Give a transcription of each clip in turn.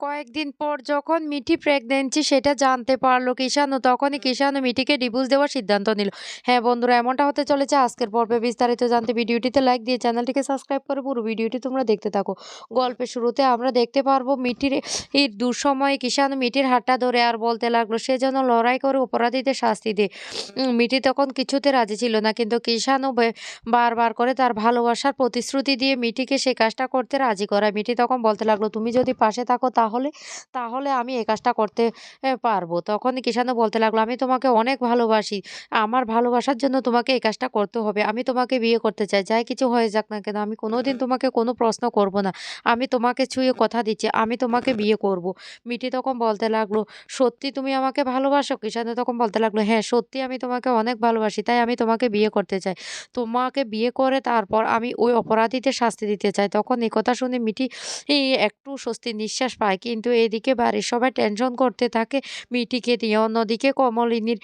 কয়েকদিন পর যখন মিঠি প্রেগনেন্সি সেটা জানতে পারল কিষানু তখনই কিষানু মিঠিকে ডিভোর্স দেওয়ার সিদ্ধান্ত নিল। হ্যাঁ বন্ধুরা এমনটা হতে চলেছে। আজকের পর্বে বিস্তারিত জানতে ভিডিওটিতে লাইক দিয়ে চ্যানেলটিকে সাবস্ক্রাইব করে পুরো ভিডিওটি তোমরা দেখতে থাকো। গল্পের শুরুতে আমরা দেখতে পারব মিঠির এই দুঃসময়ে কিষানু মিঠির হাতটা ধরে আর বলতে লাগল সে যেন লড়াই করে অপরাধীদের শাস্তি দেয় মিঠি তখন কিছুতে রাজি ছিল না কিন্তু কিষানু বারবার করে তার ভালোবাসার প্রতিশ্রুতি দিয়ে মিঠিকে সে কাজটা করতে রাজি করায়। মিঠি তখন বলতে লাগল তুমি যদি পাশে থাকো তাহলে তাহলে আমি এই কাজটা করতে পারব। তখন কিষানু বলতে লাগল আমি তোমাকে অনেক ভালোবাসি। আমার ভালোবাসার জন্য তোমাকে এই কাজটা করতে হবে। আমি তোমাকে বিয়ে করতে চাই। যাই কিছু হয়ে যাক না কেন আমি কোনোদিন তোমাকে কোনো প্রশ্ন করব না। আমি তোমাকে ছুঁয়ে কথা দিচ্ছি। আমি তোমাকে বিয়ে করব। মিটি তখন বলতে লাগল সত্যি তুমি আমাকে ভালোবাসো? কিষানু তখন বলতে লাগল হ্যাঁ সত্যি আমি তোমাকে অনেক ভালোবাসি তাই আমি তোমাকে বিয়ে করতে চাই। তোমাকে বিয়ে করে তারপর আমি ওই অপরাধীদের শাস্তি দিতে চাই। তখন এই কথা শুনে মিটি একটু স্বস্তির নিঃশ্বাস পায়। কিন্তু এদিকে বাড়ির সবাই টেনশন করতে থাকে। মিঠিকে দিয়ে অন্যদিকে কমলিনীর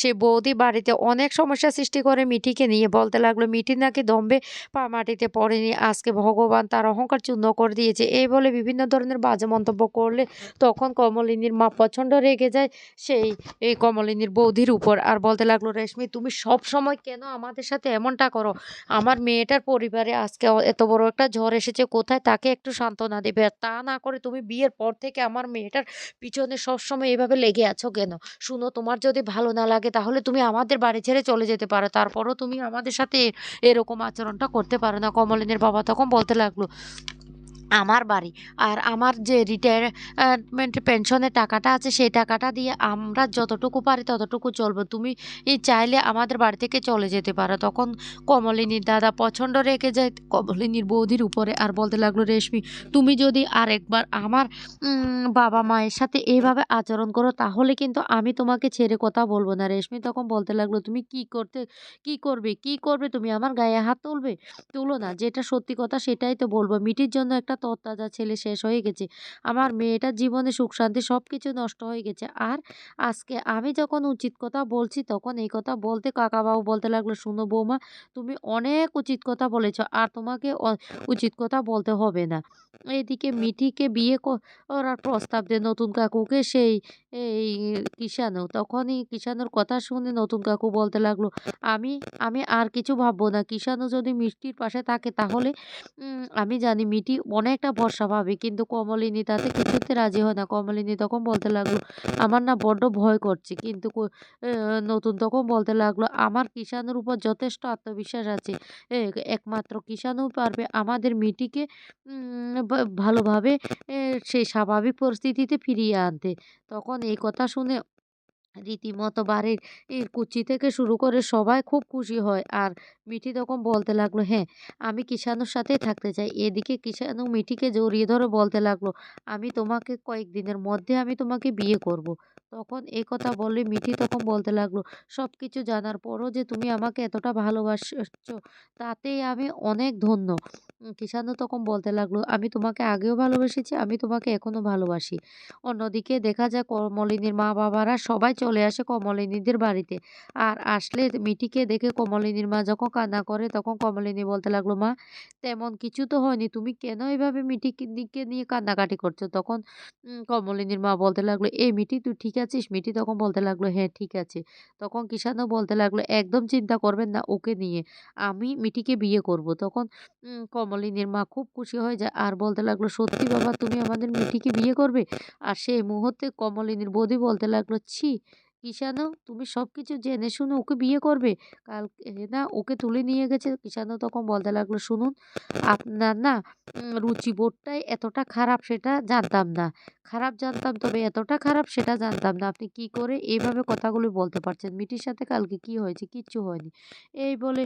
সে বৌদি বাড়িতে অনেক সমস্যা সৃষ্টি করে মিঠিকে নিয়ে বলতে লাগল, মিঠি নাকি দম্বে পা মাটিতে পড়েনি, আজকে ভগবান তার অহংকার চূর্ণ করে দিয়েছে। এই বলে বিভিন্ন ধরনের বাজে মন্তব্য করলে তখন কমলিনীর মা প্রচণ্ড রেগে যায়, সেই, এই কমলিনীর বৌদির উপর। আর বলতে লাগল, রেশমি, তুমি সব সময় কেন আমাদের সাথে এমনটা করো? আমার মেয়েটার পরিবারে আজকে এত বড় একটা ঝড় এসেছে, কোথায় তাকে একটু সান্ত্বনা দেবে? তা না করে তুমি বিয়ের পর থেকে আমার মেয়েটার পিছনে সবসময় এভাবে লেগে আছো কেন? শুনো, তোমার যদি ভালো না লাগে তাহলে তুমি আমাদের বাড়ি ছেড়ে চলে যেতে পারো। তারপরও তুমি আমাদের সাথে এরকম আচরণটা করতে পারো না। কমলিনীর বাবা তখন বলতে লাগল আমার বাড়ি। আর আমার যে রিটায়ারমেন্ট পেনশনের টাকাটা আছে, সেই টাকাটা দিয়ে আমরা যতটুকু পারি ততটুকু চলবো। তুমি চাইলে আমাদের বাড়ি থেকে চলে যেতে পারো। তখন কমলিনীর দাদা প্রচণ্ড রেখে যায়, কমলিনীর বৌদির উপরে। আর বলতে লাগল, রেশমি, তুমি যদি আরেকবার আমার বাবা মায়ের সাথে এইভাবে আচরণ করো, তাহলে কিন্তু আমি তোমাকে ছেড়ে কথা বলব না। রেশমি তখন বলতে লাগল, তুমি কি করতে, কি করবে কি করবে? তুমি আমার গায়ে হাত তুলবে? তুলো না, যেটা সত্যি কথা সেটাই তো বলব। মিটির জন্য একটা তরতাজা ছেলে শেষ হয়ে গেছে। আমার মেয়েটার জীবনে সুখ শান্তি সব কিছু নষ্ট হয়ে গেছে। আর আজকে আমি যখন উচিত কথা বলছি তখন এই কথা বলতে কাকাবাবু বলতে লাগল শুনো বৌমা তুমি অনেক উচিত কথা বলেছ আর তোমাকে উচিত কথা বলতে হবে না। এদিকে মিঠিকে বিয়ে করার প্রস্তাব দেয় নতুন কাকুকে সেই এই কিষানু তখনই কিষানুর কথা শুনে নতুন কাকু বলতে লাগল আমি আমি আর কিছু ভাববো না। কিষানু যদি মিষ্টির পাশে থাকে তাহলে উম, আমি জানি মিটি অনেকটা ভরসা পাবে কিন্তু কমলিনী তাতে কিছুতে রাজি হয় না। কমলিনী তখন বলতে লাগল, আমার না বড্ড ভয় করছে। কিন্তু নতুন তখন বলতে লাগল, আমার কিষানুর উপর যথেষ্ট আত্মবিশ্বাস আছে। একমাত্র কিষানু পারবে আমাদের মিটিকে ভালোভাবে সেই স্বাভাবিক পরিস্থিতিতে ফিরিয়ে আনতে। তখন এই কথা শুনে রীতিমতো বাড়ির কুচি থেকে শুরু করে সবাই খুব খুশি হয় আর মিঠি তখন বলতে লাগল হ্যাঁ আমি কিষানুর সাথে থাকতে চাই এদিকে কিষানু মিঠিকে জড়িয়ে ধরে বলতে লাগল, আমি তোমাকে কয়েকদিনের মধ্যে আমি তোমাকে বিয়ে করব। তখন এই কথা বলে মিঠি তখন বলতে লাগল সব কিছু জানার পরও যে তুমি আমাকে এতটা ভালোবাসছো তাতেই আমি অনেক ধন্য। উম, তখন বলতে লাগল আমি তোমাকে আগেও ভালোবেসেছি আমি তোমাকে এখনও ভালোবাসি। অন্যদিকে দেখা যায় কমলিনীর মা বাবারা সবাই চলে আসে কমলিনীদের বাড়িতে। আর আসলে মিটিকে দেখে কমলিনীর মা যখন কান্না করে তখন কমলিনী বলতে লাগল মা তেমন কিছু তো হয়নি তুমি কেন এভাবে মিটিকে নিয়ে কান্নাকাটি করছ? তখন কমলিনীর মা বলতে লাগল এই মিটি তুই ঠিক আছিস? মিঠি তখন বলতে লাগল হ্যাঁ ঠিক আছে। তখন কিষানও বলতে লাগল, একদম চিন্তা করবেন না, ওকে নিয়ে আমি মিঠিকে বিয়ে করব। তখন কমলিনীর মা খুব খুশি হয়ে যায়, আর বলতে লাগল, সত্যি বাবা, তুমি আমাদের মিঠিকে বিয়ে করবে? আর সেই মুহূর্তে কমলিনীর বৌদি বলতে লাগল, ছি কিষানু তুমি সব কিছু জেনে শুনে ওকে বিয়ে করবে। কাল না ওকে তুলে নিয়ে গেছে। কিষানু তখন বলতে লাগল, শুনুন, আপনার না রুচিবোধটাই এতটা খারাপ সেটা জানতাম না। খারাপ জানতাম তবে এতটা খারাপ সেটা জানতাম না। আপনি কি করে এইভাবে কথাগুলো বলতে পারছেন? মিটির সাথে কালকে কি হয়েছে? কিচ্ছু হয়নি। এই বলে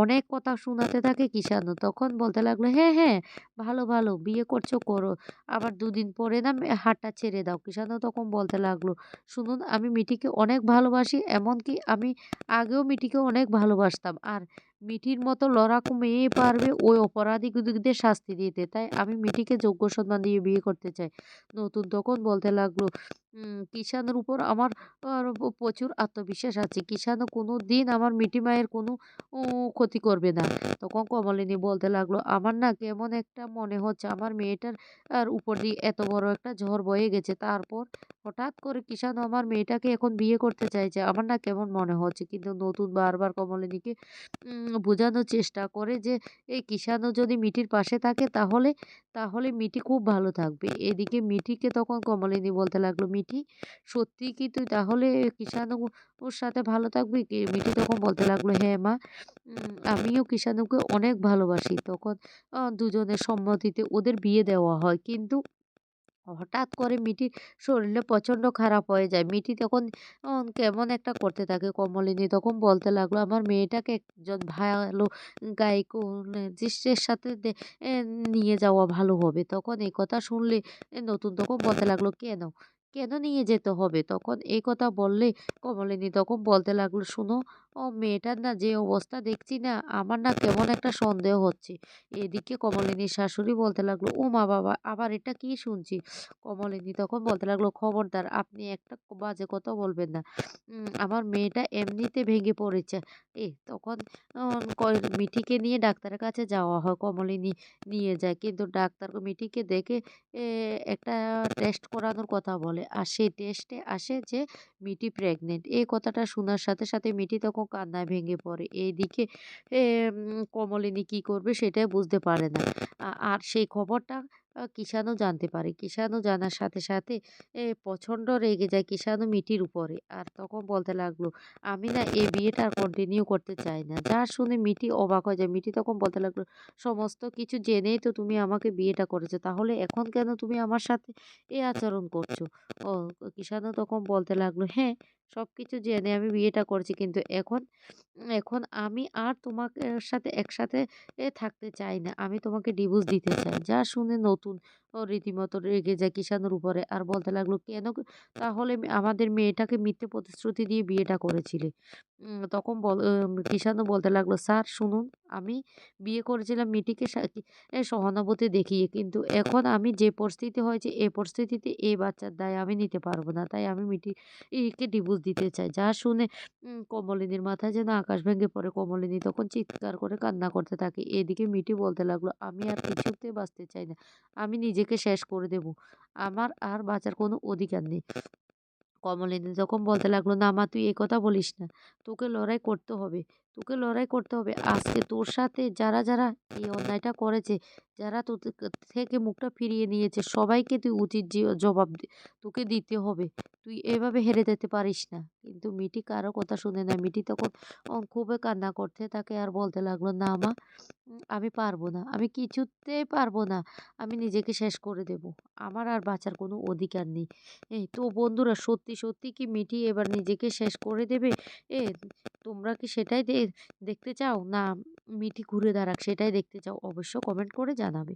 অনেক কথা শোনাতে থাকে কিষানু তখন বলতে লাগল হ্যাঁ হ্যাঁ ভালো ভালো, বিয়ে করছ, করো। আবার দুদিন পরে না, হাতটা ছেড়ে দাও। কিষানও তখন বলতে লাগল, শুনুন আমি মিঠিকে অনেক ভালোবাসি এমনকি আমি আগেও মিঠিকে অনেক ভালোবাসতাম। আর মিঠির মতো লড়াকু মেয়ে পারবে ওই অপরাধীদের শাস্তি দিতে। তাই আমি মিঠিকে যোগ্য সম্মান দিয়ে বিয়ে করতে চাই। নতুন তখন বলতে লাগল কিষানের উপর আমার প্রচুর আত্মবিশ্বাস আছে। কিষানও কোনো দিন আমার মিঠি মায়ের কোনো ক্ষতি করবে না। তখন কমলিনী বলতে লাগল, আমার না কেমন একটা মনে হচ্ছে। আমার মেয়েটার, আর উপর দিয়ে এত বড় একটা ঝড় বয়ে গেছে। তারপর হঠাৎ করে কিষান আমার মেয়েটাকে এখন বিয়ে করতে চাইছে। আমার না কেমন মনে হচ্ছে। কিন্তু নতুন বারবার কমলিনীকে বোঝানোর চেষ্টা করে যে, এই কিষানও যদি মিঠির পাশে থাকে তাহলে তাহলে মিঠি খুব ভালো থাকবে। এদিকে মিঠিকে তখন কমলিনী বলতে লাগল মিঠি সত্যি কি তুই তাহলে কিষানু ওর সাথে ভালো থাকবি? মিঠি তখন বলতে লাগল হ্যাঁ মা আমিও কিষানুকে অনেক ভালোবাসি। তখন দুজনের সম্মতিতে ওদের বিয়ে দেওয়া হয়। কিন্তু হঠাৎ করে মিঠির শরীরে প্রচণ্ড খারাপ হয়ে যায়। মিঠি তখন কেমন একটা করতে থাকে কমলিনী। তখন বলতে লাগল, আমার মেয়েটাকে একজন ভালো গায়িক দৃশ্যের সাথে নিয়ে যাওয়া ভালো হবে। তখন এই কথা শুনলে নতুন তখন বলতে লাগল, কেন? কেন নিয়ে যেতে হবে? তখন এই কথা বললে কমলিনী। তখন বলতে লাগল, শুনো ও মেয়েটার না যে অবস্থা দেখছি না, আমার না কেমন একটা সন্দেহ হচ্ছে। এদিকে কমলিনীর শাশুড়ি বলতে লাগল, ও মা বাবা, আবার এটা কি শুনছি? কমলিনী তখন বলতে লাগল, খবরদার, আপনি একটা বাজে কথা বলবেন না। আমার মেয়েটা এমনিতে ভেঙে পড়েছে। এ, তখন মিঠিকে নিয়ে ডাক্তারের কাছে যাওয়া হয়, কমলিনী নিয়ে যায়। কিন্তু ডাক্তার মিঠিকে দেখে একটা টেস্ট করানোর কথা বলে। আর সেই টেস্টে আসে যে মিটি প্রেগনেন্ট এই কথাটা শোনার সাথে সাথে মিটি তখন কান্নায় ভেঙে পড়ে এইদিকে কমলিনী কি করবে সেটাই বুঝতে পারে না। আর সেই খবরটা কিষানও জানতে পারে। কিষানও জানার সাথে সাথে এ প্রচণ্ড রেগে যায় কিষানও মিটির উপরে। আর তখন বলতে লাগল, আমি না এই বিয়েটা আর কন্টিনিউ করতে চাই না। যা শুনে মিটি অবাক হয়ে যায়। মিটি তখন বলতে লাগল, সমস্ত কিছু জেনেই তো তুমি আমাকে বিয়েটা করেছ। তাহলে এখন কেন তুমি আমার সাথে এ আচরণ করছ? ও কিষানও তখন বলতে লাগল হ্যাঁ সব কিছু জেনে আমি বিয়েটা করছি। কিন্তু এখন এখন আমি আর তোমাকে সাথে একসাথে থাকতে চাই না। আমি তোমাকে ডিভোর্স দিতে চাই। যা শুনে নতুন নতুন ও রীতিমতো রেগে যায় কিষানুর উপরে আর বলতে লাগল, কেন তাহলে আমাদের মেয়েটাকে মিথ্যে প্রতিশ্রুতি দিয়ে বিয়েটা করেছিলে। তখন বল কিষানও বলতে লাগল, স্যার, শুনুন, আমি বিয়ে করেছিলাম মিটিকে সহানুভূতি দেখিয়ে, কিন্তু এখন আমি যে পরিস্থিতি হয়েছে এই পরিস্থিতিতে এই বাচ্চার দায় আমি নিতে পারব না। তাই আমি মিটিকে ডিভোর্স দিতে চাই। যা শুনে কমলিনীর মাথায় যেন আকাশ ভেঙে পড়ে। কমলিনী তখন চিৎকার করে কান্না করতে থাকে। এদিকে মিটি বলতে লাগল, আমি আর কিছুতে বাঁচতে চাই না। আমি নিজেকে শেষ করে দেব। আমার আর বাঁচার কোনো অধিকার নেই। কমলিনী তখন বলতে লাগল, না মা, তুই এ কথা বলিস না। তোকে লড়াই করতে হবে। তোকে লড়াই করতে হবে। আজকে তোর সাথে যারা যারা এই অন্যায়টা করেছে, যারা তোর থেকে মুখটা ফিরিয়ে নিয়েছে, সবাইকে তুই উচিত জবাব তোকে দিতে হবে। তুই এভাবে হেরে যেতে পারিস না। কিন্তু মিটি কারও কথা শুনে না। মিটি তখন খুবই কান্না করতে তাকে আর বলতে লাগল, না মা আমি পারব না। আমি কিছুতেই পারব না। আমি নিজেকে শেষ করে দেব। আমার আর বাঁচার কোনো অধিকার নেই। এই তো বন্ধুরা, সত্যি সত্যি কি মিটি এবার নিজেকে শেষ করে দেবে? এ, তোমরা কি সেটাই দেখতে চাও না মিঠি ঘুরে দাঁড়াক সেটাই দেখতে চাও অবশ্য কমেন্ট করে জানাবে।